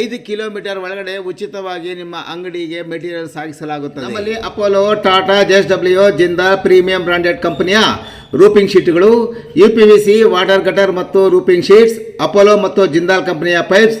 ಐದು ಕಿಲೋಮೀಟರ್ ಒಳಗಡೆ ಉಚಿತವಾಗಿ ನಿಮ್ಮ ಅಂಗಡಿಗೆ ಮೆಟೀರಿಯಲ್ ಸಾಗಿಸಲಾಗುತ್ತದೆ. ನಮ್ಮಲ್ಲಿ Apollo, Tata J S W, Jindal, premium branded ಕಂಪನಿಯ roofing ಶೀಟ್ಗಳು, U P V C, water gutter ಮತ್ತು ರೂಪಿಂಗ್ ಶೀಟ್ಸ್, ಅಪೋಲೋ ಮತ್ತು ಜಿಂದಾಲ್ ಕಂಪನಿಯ pipes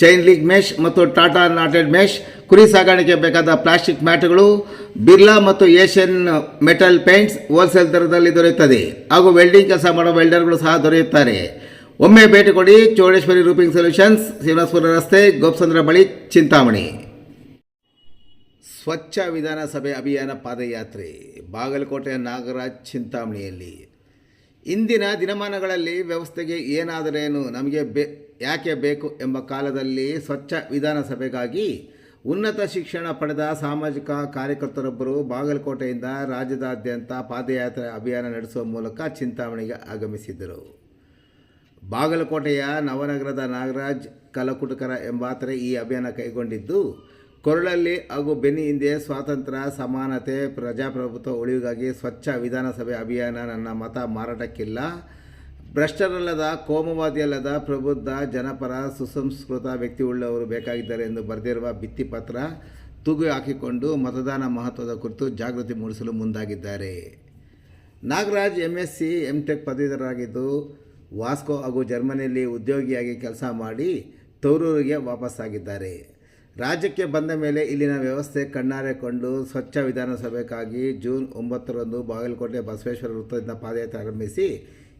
ಚೈನ್ ಲೀಗ್ ಮೆಶ್ ಮತ್ತು ಟಾಟಾ ನಾಟೆಡ್ ಮೆಶ್ ಕುರಿ ಸಾಗಾಣಿಕೆ ಬೇಕಾದ ಪ್ಲಾಸ್ಟಿಕ್ ಮ್ಯಾಟ್ಗಳು ಬಿರ್ಲಾ ಮತ್ತು ಏಷ್ಯನ್ ಮೆಟಲ್ ಪೇಂಟ್ಸ್ ಹೋಲ್ಸೇಲ್ ದರದಲ್ಲಿ ದೊರೆಯುತ್ತದೆ. ಹಾಗೂ ವೆಲ್ಡಿಂಗ್ ಕೆಲಸ ಮಾಡೋ ವೆಲ್ಡರ್ಗಳು ಸಹ ದೊರೆಯುತ್ತಾರೆ. ಒಮ್ಮೆ ಭೇಟಿ ಕೊಡಿ ಚೌಡೇಶ್ವರಿ ರೂಪಿಂಗ್ ಸೊಲ್ಯೂಷನ್ಸ್ ಶ್ರೀನಿವಾಸಪುರ ರಸ್ತೆ, ಗೋಪಸಂದ್ರ ಬಳಿ, ಚಿಂತಾಮಣಿ. ಸ್ವಚ್ಛ ವಿಧಾನಸಭೆ ಅಭಿಯಾನ ಪಾದಯಾತ್ರೆ, ಬಾಗಲಕೋಟೆಯ ನಾಗರಾಜ್, ಚಿಂತಾಮಣಿಯಲ್ಲಿ. ಇಂದಿನ ದಿನಮಾನಗಳಲ್ಲಿ ವ್ಯವಸ್ಥೆಗೆ ಏನಾದರೇನು ನಮಗೆ ಬೇ ಯಾಕೆ ಬೇಕು ಎಂಬ ಕಾಲದಲ್ಲಿ ಸ್ವಚ್ಛ ವಿಧಾನಸಭೆಗಾಗಿ ಉನ್ನತ ಶಿಕ್ಷಣ ಪಡೆದ ಸಾಮಾಜಿಕ ಕಾರ್ಯಕರ್ತರೊಬ್ಬರು ಬಾಗಲಕೋಟೆಯಿಂದ ರಾಜ್ಯದಾದ್ಯಂತ ಪಾದಯಾತ್ರೆ ಅಭಿಯಾನ ನಡೆಸುವ ಮೂಲಕ ಚಿಂತಾಮಣಿಗೆ ಆಗಮಿಸಿದ್ದರು. ಬಾಗಲಕೋಟೆಯ ನವನಗರದ ನಾಗರಾಜ್ ಕಲಕುಟಕರ ಎಂಬಾತರೆ ಈ ಅಭಿಯಾನ ಕೈಗೊಂಡಿದ್ದು, ಕೊರಳಲ್ಲಿ ಹಾಗೂ ಬೆನ್ನಿ ಹಿಂದೆ ಸ್ವಾತಂತ್ರ್ಯ, ಸಮಾನತೆ, ಪ್ರಜಾಪ್ರಭುತ್ವ ಉಳಿವಿಗಾಗಿ ಸ್ವಚ್ಛ ವಿಧಾನಸಭೆ ಅಭಿಯಾನ ನನ್ನ ಮತ ಮಾರಾಟಕ್ಕಿಲ್ಲ. ಭ್ರಷ್ಟರಲ್ಲದ, ಕೋಮುವಾದಿಯಲ್ಲದ, ಪ್ರಬುದ್ಧ, ಜನಪರ, ಸುಸಂಸ್ಕೃತ ವ್ಯಕ್ತಿಯುಳ್ಳವರು ಬೇಕಾಗಿದ್ದಾರೆ ಎಂದು ಬರೆದಿರುವ ಭಿತ್ತಿಪತ್ರ ತೂಗು ಹಾಕಿಕೊಂಡು ಮತದಾನ ಮಹತ್ವದ ಕುರಿತು ಜಾಗೃತಿ ಮೂಡಿಸಲು ಮುಂದಾಗಿದ್ದಾರೆ. Nagaraj M S C M tech ಪದವೀಧರರಾಗಿದ್ದು, Vasco ಹಾಗೂ ಜರ್ಮನಿಯಲ್ಲಿ ಉದ್ಯೋಗಿಯಾಗಿ ಕೆಲಸ ಮಾಡಿ ತೌರೂರಿಗೆ ವಾಪಸ್ಸಾಗಿದ್ದಾರೆ. ರಾಜ್ಯಕ್ಕೆ ಬಂದ ಮೇಲೆ ಇಲ್ಲಿನ ವ್ಯವಸ್ಥೆ ಕಣ್ಣಾರೆ ಕೊಂಡು ಸ್ವಚ್ಛ ವಿಧಾನಸಭೆಗಾಗಿ ಜೂನ್ ಒಂಬತ್ತರಂದು ಬಾಗಲಕೋಟೆ ಬಸವೇಶ್ವರ ವೃತ್ತದಿಂದ ಪಾದಯಾತ್ರೆ ಆರಂಭಿಸಿ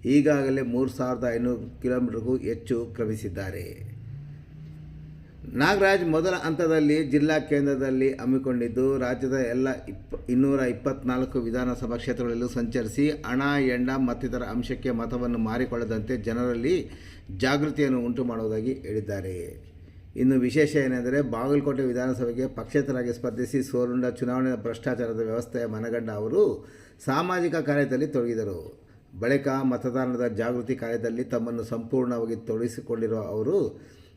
ಈಗಾಗಲೇ ಮೂರು ಸಾವಿರದ ಐನೂರು ಕಿಲೋಮೀಟರ್ಗೂ ಹೆಚ್ಚು ಕ್ರಮಿಸಿದ್ದಾರೆ. ನಾಗರಾಜ್ ಮೊದಲ ಹಂತದಲ್ಲಿ ಜಿಲ್ಲಾ ಕೇಂದ್ರದಲ್ಲಿ ಹಮ್ಮಿಕೊಂಡಿದ್ದು, ರಾಜ್ಯದ ಎಲ್ಲ ಇಪ್ಪ, ಇನ್ನೂರ ಇಪ್ಪತ್ನಾಲ್ಕು ವಿಧಾನಸಭಾ ಕ್ಷೇತ್ರಗಳಲ್ಲೂ ಸಂಚರಿಸಿ ಹಣ ಎಂಡ ಮತ್ತಿತರ ಅಂಶಕ್ಕೆ ಮತವನ್ನು ಮಾರಿಕೊಳ್ಳದಂತೆ ಜನರಲ್ಲಿ ಜಾಗೃತಿಯನ್ನು ಉಂಟು ಮಾಡುವುದಾಗಿ ಹೇಳಿದ್ದಾರೆ. ಇನ್ನು ವಿಶೇಷ ಏನೆಂದರೆ, ಬಾಗಲಕೋಟೆ ವಿಧಾನಸಭೆಗೆ ಪಕ್ಷೇತರಾಗಿ ಸ್ಪರ್ಧಿಸಿ ಸೋಲುಂಡ ಚುನಾವಣೆ ಭ್ರಷ್ಟಾಚಾರದ ವ್ಯವಸ್ಥೆಯ ಮನಗಂಡ ಅವರು ಸಾಮಾಜಿಕ ಕಾರ್ಯದಲ್ಲಿ ತೊಡಗಿದರು. ಬಳಿಕ ಮತದಾನದ ಜಾಗೃತಿ ಕಾರ್ಯದಲ್ಲಿ ತಮ್ಮನ್ನು ಸಂಪೂರ್ಣವಾಗಿ ತೊಡಗಿಸಿಕೊಂಡಿರುವ ಅವರು,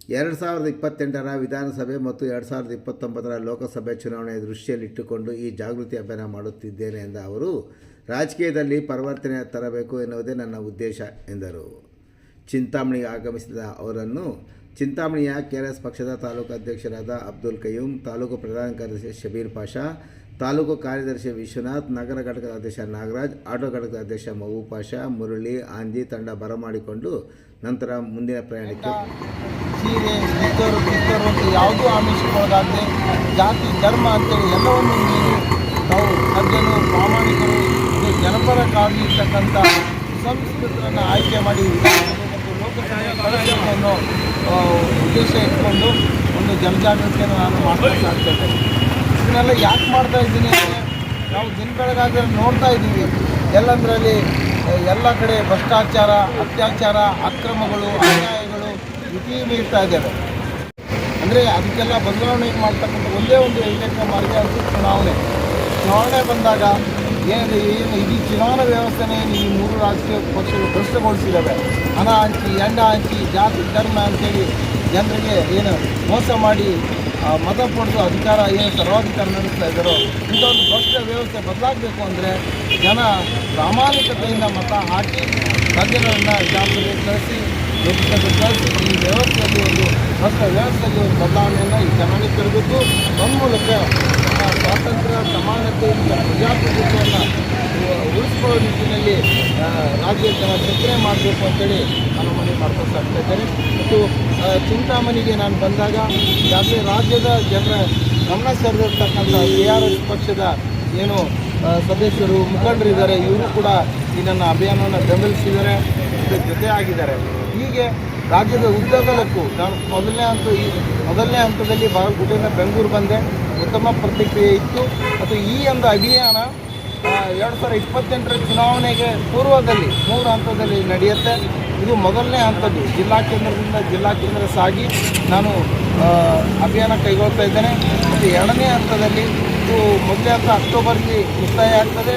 ಎರಡು ಸಾವಿರದ ಇಪ್ಪತ್ತೆಂಟರ ವಿಧಾನಸಭೆ ಮತ್ತು ಎರಡು ಸಾವಿರದ ಇಪ್ಪತ್ತೊಂಬತ್ತರ ಲೋಕಸಭೆ ಚುನಾವಣೆಯ ದೃಷ್ಟಿಯಲ್ಲಿಟ್ಟುಕೊಂಡು ಈ ಜಾಗೃತಿ ಅಭಿಯಾನ ಮಾಡುತ್ತಿದ್ದೇನೆ ಎಂದ ಅವರು, ರಾಜಕೀಯದಲ್ಲಿ ಪರಿವರ್ತನೆ ತರಬೇಕು ಎನ್ನುವುದೇ ನನ್ನ ಉದ್ದೇಶ ಎಂದರು. ಚಿಂತಾಮಣಿಗೆ ಆಗಮಿಸಿದ ಅವರನ್ನು ಚಿಂತಾಮಣಿಯ ಕೆಆರ್ ಎಸ್ ಪಕ್ಷದ ತಾಲೂಕು ಅಧ್ಯಕ್ಷರಾದ ಅಬ್ದುಲ್ ಕಯೂಮ್ ತಾಲೂಕು ಪ್ರಧಾನ ಕಾರ್ಯದರ್ಶಿ ಶಬೀರ್ ಪಾಷಾ ತಾಲೂಕು ಕಾರ್ಯದರ್ಶಿ ವಿಶ್ವನಾಥ್, ನಗರ ಘಟಕದ ಅಧ್ಯಕ್ಷ ನಾಗರಾಜ್, ಆಟೋ ಘಟಕದ ಅಧ್ಯಕ್ಷ ಮಗು ಪಾಷ ಮುರಳಿ, ಆಂಜಿ ತಂಡ ಬರಮಾಡಿಕೊಂಡು ನಂತರ ಮುಂದಿನ ಪ್ರಯಾಣಕ್ಕೆ ಸೀರೆ ಇದ್ದರು ಇದ್ದರು ಅಂತ ಯಾವುದೂ ಆಮಿಷಕ್ಕೊಳಗಾಗದೆ ಜಾತಿ, ಧರ್ಮ, ಅಂತೇಳಿ ಎಲ್ಲವನ್ನು ಮೀರಿ ನಾವು ಸಜ್ಜನು ಪ್ರಾಮಾಣಿಕರು ಇದು ಜನಪರ ಸಂಸ್ಕೃತರನ್ನು ಆಯ್ಕೆ ಮಾಡಿ ಲೋಕಸಭೆ ಉದ್ದೇಶ ಇಟ್ಕೊಂಡು ಒಂದು ಜನಜಾಗೃತಿಯನ್ನು ನಾನು ಸಾಕ್ತೇನೆ ಇದನ್ನೆಲ್ಲ ಯಾಕೆ ಮಾಡ್ತಾ ಇದ್ದೀನಿ? ನಾವು ದಿನ ನೋಡ್ತಾ ಇದ್ದೀವಿ. ಎಲ್ಲಂದ್ರಲ್ಲಿ ಎಲ್ಲ ಕಡೆ ಭ್ರಷ್ಟಾಚಾರ, ಅತ್ಯಾಚಾರ, ಅಕ್ರಮಗಳು, ಅನ್ಯಾಯಗಳು ಮಿತಿ ಮೀರ್ತಾ ಇದ್ದಾವೆ. ಅಂದರೆ ಅದಕ್ಕೆಲ್ಲ ಬದಲಾವಣೆ ಮಾಡ್ತಕ್ಕಂಥ ಒಂದೇ ಒಂದು ಏಕೈಕ ಮಾರ್ಗ ಅಂತ ಚುನಾವಣೆ. ಚುನಾವಣೆ ಬಂದಾಗ ಏನಿದೆ ಏನು ಇಡೀ ಚುನಾವಣಾ ವ್ಯವಸ್ಥೆನೇ ಈ ಮೂರು ರಾಜಕೀಯ ಪಕ್ಷಗಳು ಭ್ರಷ್ಟಗೊಳಿಸಿದ್ದಾವೆ. ಹಣ ಹಂಚಿ ಎಂಡ ಹಂಚಿ ಜಾತಿ, ಧರ್ಮ ಅಂತೇಳಿ ಜನರಿಗೆ ಏನು ಮೋಸ ಮಾಡಿ ಮತ ಪಡೆದು ಅಧಿಕಾರ, ಏನು ಸರ್ವಾಧಿಕಾರ ನಡೆಸ್ತಾ ಇದ್ದಾರೋ ಇಂಥ ಒಂದು ಭ್ರಷ್ಟ ವ್ಯವಸ್ಥೆ ಬದಲಾಗಬೇಕು ಅಂದರೆ ಜನ ಪ್ರಾಮಾಣಿಕತೆಯಿಂದ ಮತ ಹಾಕಿ ರಾಜ್ಯಗಳನ್ನು ಜಾತ್ರೆಗೆ ಕಳಿಸಿ ಲೋಕಸಭೆ ಕಳಿಸಿ, ಈ ವ್ಯವಸ್ಥೆಯಲ್ಲಿ ಒಂದು ಭ್ರಷ್ಟ ವ್ಯವಸ್ಥೆಯಲ್ಲಿ ಒಂದು ಬದಲಾವಣೆಯನ್ನು ಈ ಜನರಿಗೆ ತರಬೇಕು. ತನ್ಮೂಲಕ ಮೂಲಕ ಸ್ವಾತಂತ್ರ್ಯ, ಸಮಾನತೆಯಿಂದ ಪ್ರಜಾಪ್ರಭುತ್ವವನ್ನು ಉಳಿಸ್ಕೊಳ್ಳೋ ನಿಟ್ಟಿನಲ್ಲಿ ರಾಜ್ಯ ಜನ ಚಿಂತನೆ ಮಾಡಬೇಕು ಅಂತೇಳಿ ನಾನು ಮಾಡ್ಕೊಂಡು ಸಾಕ್ತಾ ಇದ್ದೇನೆ. ಮತ್ತು ಚಿಂತಾಮಣಿಗೆ ನಾನು ಬಂದಾಗ ಯಾವುದೇ ರಾಜ್ಯದ ಜನರ ಗಮನ ಸೆರೆದಿರ್ತಕ್ಕಂಥ ಕೆ ಆರ್ ಎಸ್ ಪಕ್ಷದ ಏನು ಸದಸ್ಯರು ಮುಖಂಡರಿದ್ದಾರೆ, ಇವರು ಕೂಡ ಈ ನನ್ನ ಅಭಿಯಾನವನ್ನು ಬೆಂಬಲಿಸಿದ್ದಾರೆ ಜೊತೆ ಆಗಿದ್ದಾರೆ ಹೀಗೆ ರಾಜ್ಯದ ಉದ್ದಗಲಕ್ಕೂ ನಾನು ಮೊದಲನೇ ಹಂತ ಈ, ಮೊದಲನೇ ಹಂತದಲ್ಲಿ ಬಾಗಲಕೋಟೆಯಿಂದ ಬೆಂಗಳೂರು ಬಂದೆ. ಉತ್ತಮ ಪ್ರತಿಕ್ರಿಯೆ ಇತ್ತು. ಮತ್ತು ಈ ಒಂದು ಅಭಿಯಾನ ಎರಡು ಸಾವಿರದ ಇಪ್ಪತ್ತೆಂಟರ ಚುನಾವಣೆಗೆ ಪೂರ್ವದಲ್ಲಿ ಮೂರು ಹಂತದಲ್ಲಿ ನಡೆಯುತ್ತೆ. ಇದು ಮೊದಲನೇ ಹಂತದ್ದು. ಜಿಲ್ಲಾ ಕೇಂದ್ರದಿಂದ ಜಿಲ್ಲಾ ಕೇಂದ್ರ ಸಾಗಿ ನಾನು ಅಭಿಯಾನ ಕೈಗೊಳ್ತಾ ಇದ್ದೇನೆ. ಮತ್ತು ಎರಡನೇ ಹಂತದಲ್ಲಿ ಇದು ಮೊದಲನೇ ಹಂತ ಅಕ್ಟೋಬರ್ಗೆ ಮುಕ್ತಾಯ ಆಗ್ತದೆ.